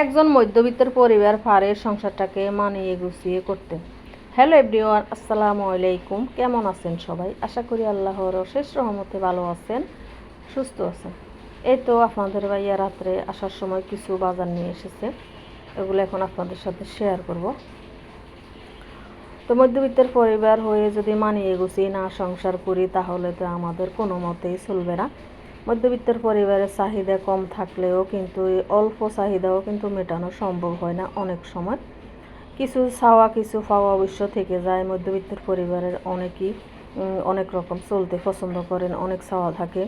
একজন মধ্যবিত্তের পরিবার পারে সংসারটাকে মানিয়ে গুছিয়ে করতে। হ্যালো এভরিওয়ান, আসসালামু আলাইকুম। কেমন আছেন সবাই? আশা করি আল্লাহর শেষ রহমতে ভালো আছেন, সুস্থ আছেন। এই তো আপনাদের ভাইয়া রাত্রে আসার সময় কিছু বাজার নিয়ে এসেছে। এগুলো এখন আপনাদের সাথে শেয়ার করব। তো মধ্যবিত্তের পরিবার হয়ে যদি মানিয়ে গুছিয়ে না সংসার করি, তাহলে তো আমাদের কোনো মতেই চলবে না। মধ্যবিত্তের পরিবারের চাহিদা কম থাকলেও কিন্তু এই অল্প চাহিদাও কিন্তু মেটানো সম্ভব হয় না অনেক সময়। কিছু চাওয়া, কিছু পাওয়া অবশ্য থেকে যায়। মধ্যবিত্তের পরিবারের অনেকেই অনেক রকম চলতে পছন্দ করেন, অনেক চাওয়া থাকে।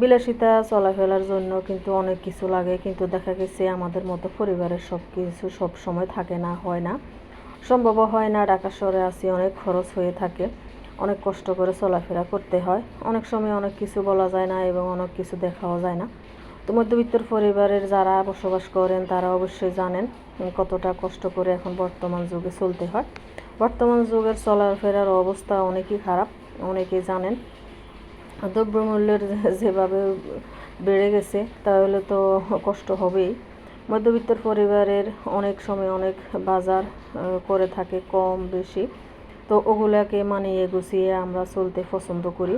বিলাসিতা চলাফেরার জন্য কিন্তু অনেক কিছু লাগে, কিন্তু দেখা গেছে আমাদের মতো পরিবারের সব কিছু সব সময় থাকে না, হয় না। সম্ভব হয় না, ঢাকা শহরে আসি অনেক খরচ হয়ে থাকে। অনেক কষ্ট করে চলাফেরা করতে হয়। অনেক সময় অনেক কিছু বলা যায় না এবং অনেক কিছু দেখাও যায় না। তো মধ্যবিত্তের পরিবারের যারা বসবাস করেন, তারা অবশ্যই জানেন কতটা কষ্ট করে এখন বর্তমান যুগে চলতে হয়। বর্তমান যুগের চলাফেরার অবস্থা অনেকই খারাপ, অনেকেই জানেন। দ্রব্যমূল্যের যেভাবে বেড়ে গেছে, তাহলে তো কষ্ট হবেই। মধ্যবিত্তের পরিবারের অনেক সময় অনেক বাজার করে থাকে কম বেশি। তো ওগুলাকে মানিয়ে গুছিয়ে আমরা চলতে পছন্দ করি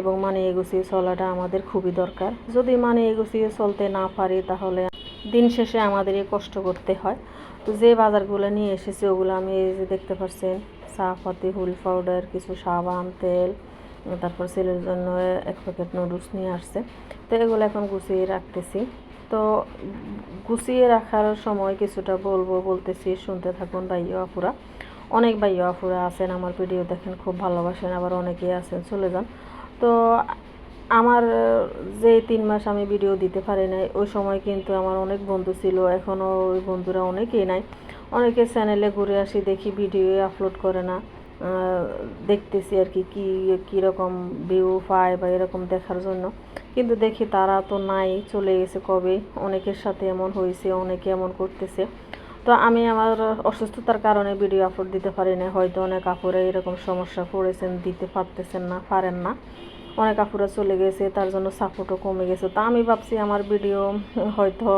এবং মানিয়ে গুছিয়ে চলাটা আমাদের খুবই দরকার। যদি মানিয়ে গুছিয়ে চলতে না পারি তাহলে দিন শেষে আমাদেরই কষ্ট করতে হয়। তো যে বাজারগুলো নিয়ে এসেছি ওগুলো আমি এই যে দেখতে পাচ্ছেন চাপাতি হুল পাউডার, কিছু সাবান, তেল, তারপর ছেলের জন্য এক প্যাকেট নুডলস নিয়ে আসছে। তো এগুলো এখন গুছিয়ে রাখতেছি। তো গুছিয়ে রাখার সময় কিছুটা বলব, বলতেছি, শুনতে থাকুন ভাইয়া আপুরা। অনেক ভাইয়া আপুরা আছেন, আমার ভিডিও দেখেন, খুব ভালোবাসেন, আবার অনেকেই আছেন, চলে যান। তো আমার যে তিন মাস আমি ভিডিও দিতে পারি নাই, ওই সময় কিন্তু আমার অনেক বন্ধু ছিল এখনও ওই বন্ধুরা অনেকেই নাই। অনেকে চ্যানেলে ঘুরে আসি, দেখি ভিডিও আপলোড করে না। দেখতেছি আর কি, কী কীরকম ভিউ পায় বা এরকম দেখার জন্য। কিন্তু দেখি তারা তো নাই, চলে গেছে কবে? অনেকের সাথে এমন হয়েছে, অনেকে এমন করতেছে। তো আমি আমার অসুস্থতার কারণে ভিডিও আপলোড দিতে পারি না হয়তো অনেক আপুরা এরকম সমস্যা পড়েছেন, দিতে পারতেছেন না, পারেন না। অনেক আপুরা চলে গেছে, তার জন্য সাপোর্টও কমে গেছে। তা আমি ভাবছি আমার ভিডিও হয়তো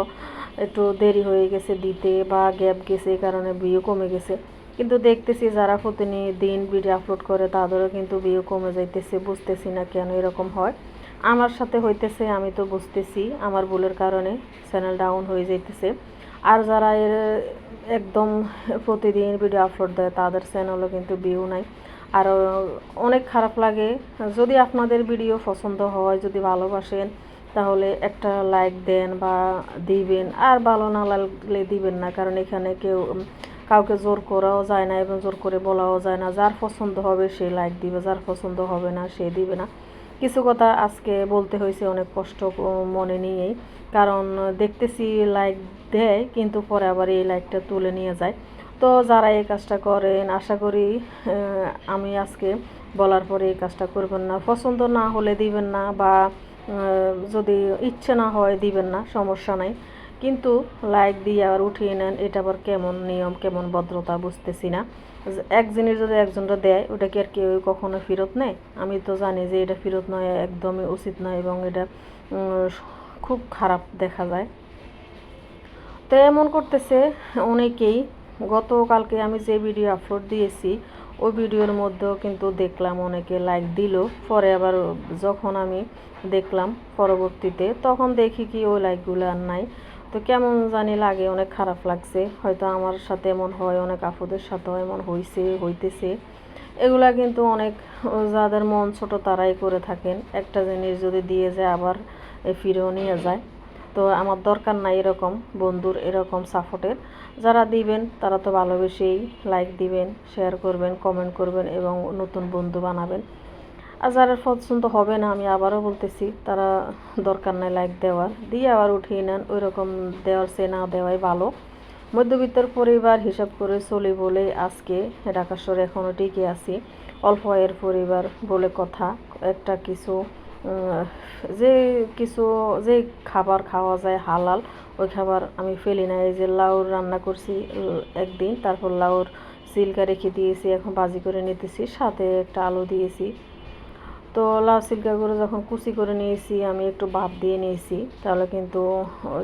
একটু দেরি হয়ে গেছে দিতে বা গ্যাপ গেছে, এই কারণে ভিউ কমে গেছে। কিন্তু দেখতেছি যারা প্রতিদিন ভিডিও আপলোড করে, তাদেরও কিন্তু ভিউ কমে যাইতেছে। বুঝতেছি না কেন এরকম হয়। আমার সাথে হইতেছে, আমি তো বুঝতেছি। আমার ভুলের কারণে চ্যানেল ডাউন হয়ে যাইতেছে। আর যারা এর একদম প্রতিদিন ভিডিও আপলোড দেয়, তাদের চ্যানেলও কিন্তু ভিউ নাই। আর অনেক খারাপ লাগে, যদি আপনাদের ভিডিও পছন্দ হয়, যদি ভালোবাসেন, তাহলে একটা লাইক দেন বা দিবেন। আর ভালো না লাগলে দিবেন না, কারণ এখানে কেউ কাউকে জোর করাও যায় না এবং জোর করে বলাও যায় না। যার পছন্দ হবে, সে লাইক দিবে, যার পছন্দ হবে না, সে দিবে না। কিছু কথা আজকে বলতে হয়েছে, অনেক কষ্ট মনে নিয়েই। কারণ দেখতেছি লাইক দেয়, কিন্তু পরে আবার এই লাইকটা তুলে নিয়ে যায়। তো যারা এই কাজটা করেন, আশা করি আমি আজকে বলার পরে এই কাজটা করবেন না। পছন্দ না হলে দিবেন না বা যদি ইচ্ছে না হয় দিবেন না, সমস্যা নাই। কিন্তু লাইক দিয়ে আবার উঠিয়ে নেন, এটা আবার কেমন নিয়ম, কেমন ভদ্রতা বুঝতেছি না। এক জিনিস যদি একজনটা দেয়, ওটা কি আর কেউ কখনো ফেরত নেয়? আমি তো জানি যে এটা ফেরত নয় একদমই উচিত নয় এবং এটা খুব খারাপ দেখা যায়। তো এমন করতেছে অনেকেই। গতকালকে আমি যে ভিডিও আপলোড দিয়েছি, ওই ভিডিওর মধ্যেও কিন্তু দেখলাম অনেকে লাইক দিল। পরে আবার যখন আমি দেখলাম পরবর্তীতে, তখন দেখি কি ওই লাইকগুলো আর নাই। তো কেমন জানি লাগে, অনেক খারাপ লাগছে। হয়তো আমার সাথে এমন হয়, অনেক আপুদের সাথেও এমন হয়েছে হইতেছে। এগুলা কিন্তু অনেক, যাদের মন ছোট তারাই করে থাকেন। একটা জিনিস যদি দিয়ে যায়, আবার ফিরেও নিয়ে যায়। তো আমার দরকার নাই এরকম, বন্ধুর এরকম সাপোর্টের। যারা দিবেন, তারা তো ভালোবেসেই লাইক দিবেন শেয়ার করবেন কমেন্ট করবেন এবং নতুন বন্ধু বানাবেন। আর যারা পছন্দ হবে না, আমি আবারও বলতেছি, তারা দরকার নাই লাইক দেওয়ার। দিয়ে আবার উঠিয়ে নেন ওই রকম দেওয়ার সে না দেওয়াই ভালো। মধ্যবিত্তের পরিবার হিসাব করে চলি বলেই আজকে ঢাকা এখনও টিকে আছি। অল্প আয়ের পরিবার বলে কথা, একটা কিছু যে কিছু, যে খাবার খাওয়া যায় হালাল, ওই খাবার আমি ফেলি না। এই যে লাউর রান্না করছি একদিন, তারপর লাউর সিলকা রেখে দিয়েছি, এখন বাজি করে নিতেছি, সাথে একটা আলু দিয়েছি। তো লাউ সিল্কাগুলো যখন কুচি করে নিয়েছি, আমি একটু ভাপ দিয়ে নিয়েছি, তাহলে কিন্তু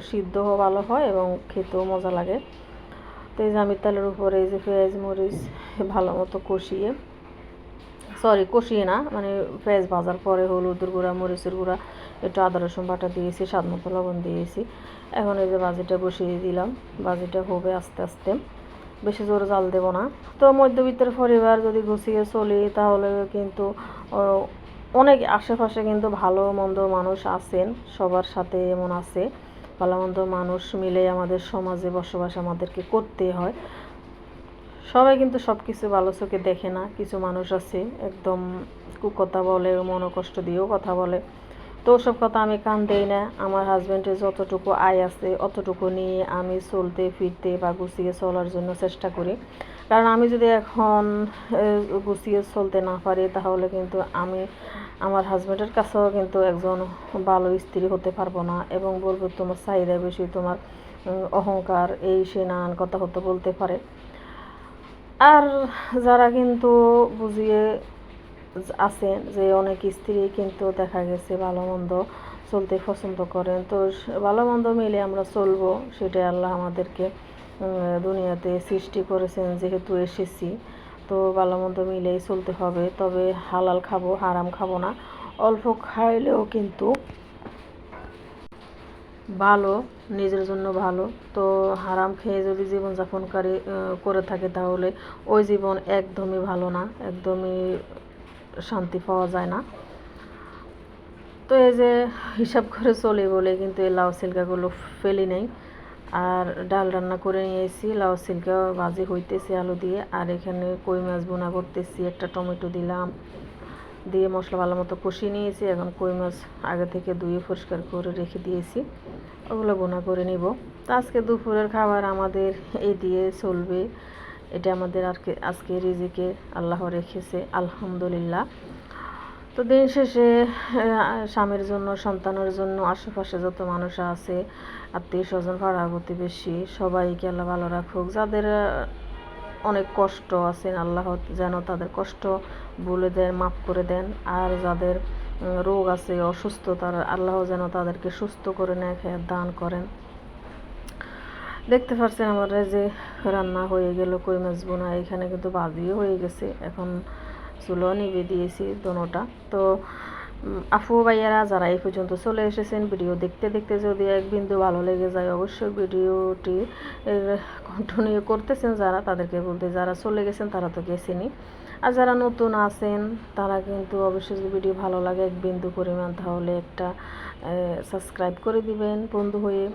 সিদ্ধও ভালো হয় এবং খেতেও মজা লাগে। তো এই যে আমি তেলের উপরে এই যে পেঁয়াজ, মরিচ ভালো মতো কষিয়ে সরি কষিয়ে না মানে পেঁয়াজ ভাজার পরে হলুদের গুঁড়া, মরিচের গুঁড়া, একটু আদা, রসুন বাটা দিয়েছি, স্বাদ মতো লবণ দিয়েছি। এখন এই যে বাজিটা বসিয়ে দিলাম বাজিটা হবে আস্তে আস্তে। বেশি জোরে জাল দেব না। তো মধ্যবিত্তের পরিবার যদি গুছিয়ে চলি, তাহলে কিন্তু অনেক আশেপাশে কিন্তু ভালো মন্দ মানুষ আছেন, সবার সাথে এমন আছে। ভালো মন্দ মানুষ মিলে আমাদের সমাজে বসবাস আমাদেরকে করতে হয়। সবাই কিন্তু সব কিছু ভালো চোখে দেখে না, কিছু মানুষ আছে, একদম কুকথা বলে, মনোকষ্ট দিয়েও কথা বলে। তো ওসব কথা আমি কান দেই না, আমার হাজব্যান্ডের যতটুকু আয় আছে, অতটুকু নিয়ে আমি চলতে, ফিরতে বা গুছিয়ে চলার জন্য চেষ্টা করি। কারণ আমি যদি এখন গুছিয়ে চলতে না পারি, তাহলে কিন্তু আমি আমার হাজব্যান্ডের কাছেও কিন্তু একজন ভালো স্ত্রী হতে পারব না। এবং বলব, তোমার চাহিদা বেশি, তোমার অহংকার, এই সে নানান কথা হতে বলতে পারে। আর যারা কিন্তু বুঝিয়ে আছেন যে অনেক স্ত্রী কিন্তু দেখা গেছে ভালো মন্দ চলতে পছন্দ করেন, তো ভালো মন্দ মিলে আমরা চলবো, সেটাই আল্লাহ আমাদেরকে দুনিয়াতে সৃষ্টি করেছেন যেহেতু এসেছি, তো ভালো মন্দ মিলেই চলতে হবে। তবে হালাল খাব, হারাম খাব না। অল্প খাইলেও কিন্তু ভালো, নিজের জন্য ভালো। তো হারাম খেয়ে যদি জীবনযাপনকারী করে থাকে তাহলে ওই জীবন একদমই ভালো না, একদমই শান্তি পাওয়া যায় না। তো এই যে হিসাব করে চলে বলে কিন্তু এই লাউ সিল্কাগুলো ফেলি নেই। আর ডাল রান্না করে নিয়েছি, লাউ সিল্কা ভাজি হইতেছে আলু দিয়ে। আর এখানে কই মাছ বোনা করতেছি, একটা টমেটো দিলাম। দিয়ে মশলা ভালো মতো কষিয়ে নিয়েছি। এখন কই মাছ আগে থেকে ধুয়ে পরিষ্কার করে রেখে দিয়েছি। ওগুলো বোনা করে নিব। তো আজকে দুপুরের খাবার আমাদের এই দিয়ে চলবে। এটা আমাদের আর আজকে রিজিকে আল্লাহ রেখেছে, আলহামদুলিল্লাহ। তো দিন শেষে স্বামীর জন্য, সন্তানের জন্য আশেপাশে যত মানুষ আছে, আত্মীয় স্বজন পাড়া প্রতিবেশী, সবাইকে আল্লাহ ভালো রাখুক। যাদের অনেক কষ্ট আছেন আল্লাহ যেন তাদের কষ্ট বলে দেন, মাফ করে দেন। আর যাদের রোগ আছে, অসুস্থ অসুস্থতার আল্লাহ যেন তাদেরকে সুস্থ করে নেয় দান করেন। দেখতে পাচ্ছেন আমার যে রান্না হয়ে গেল, কই মাছ বোনা, এখানে কিন্তু বাজিও হয়ে গেছে। এখন চুলো নিবে দিয়েছি দোনোটা। তো আফু ভাইয়ারা যারা এই পর্যন্ত চলে এসেছেন, ভিডিও দেখতে দেখতে যদি এক বিন্দু ভালো লেগে যায়, অবশ্যই ভিডিওটি কন্টিনিউ করতেছেন যারা, তাদেরকে বলতে যারা চলে গেছেন, তারা তো গেছেনি আর যারা নতুন আছেন, তারা কিন্তু অবশ্যই যদি ভিডিও ভালো লাগে, এক বিন্দু পরিমাণ তাহলে একটা সাবস্ক্রাইব করে দিবেন বন্ধু হয়ে।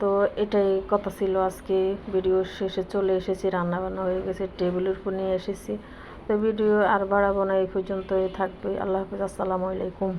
তো, এটাই কথা ছিল আজকে, ভিডিও শেষে চলে এসেছি রান্না বান্না হয়ে গেছে, টেবিলের উপর নিয়ে এসেছি। তো ভিডিও আর বাড়াবো না এই পর্যন্তই থাকবে। আল্লাহ হাফিজ আসসালামু আলাইকুম।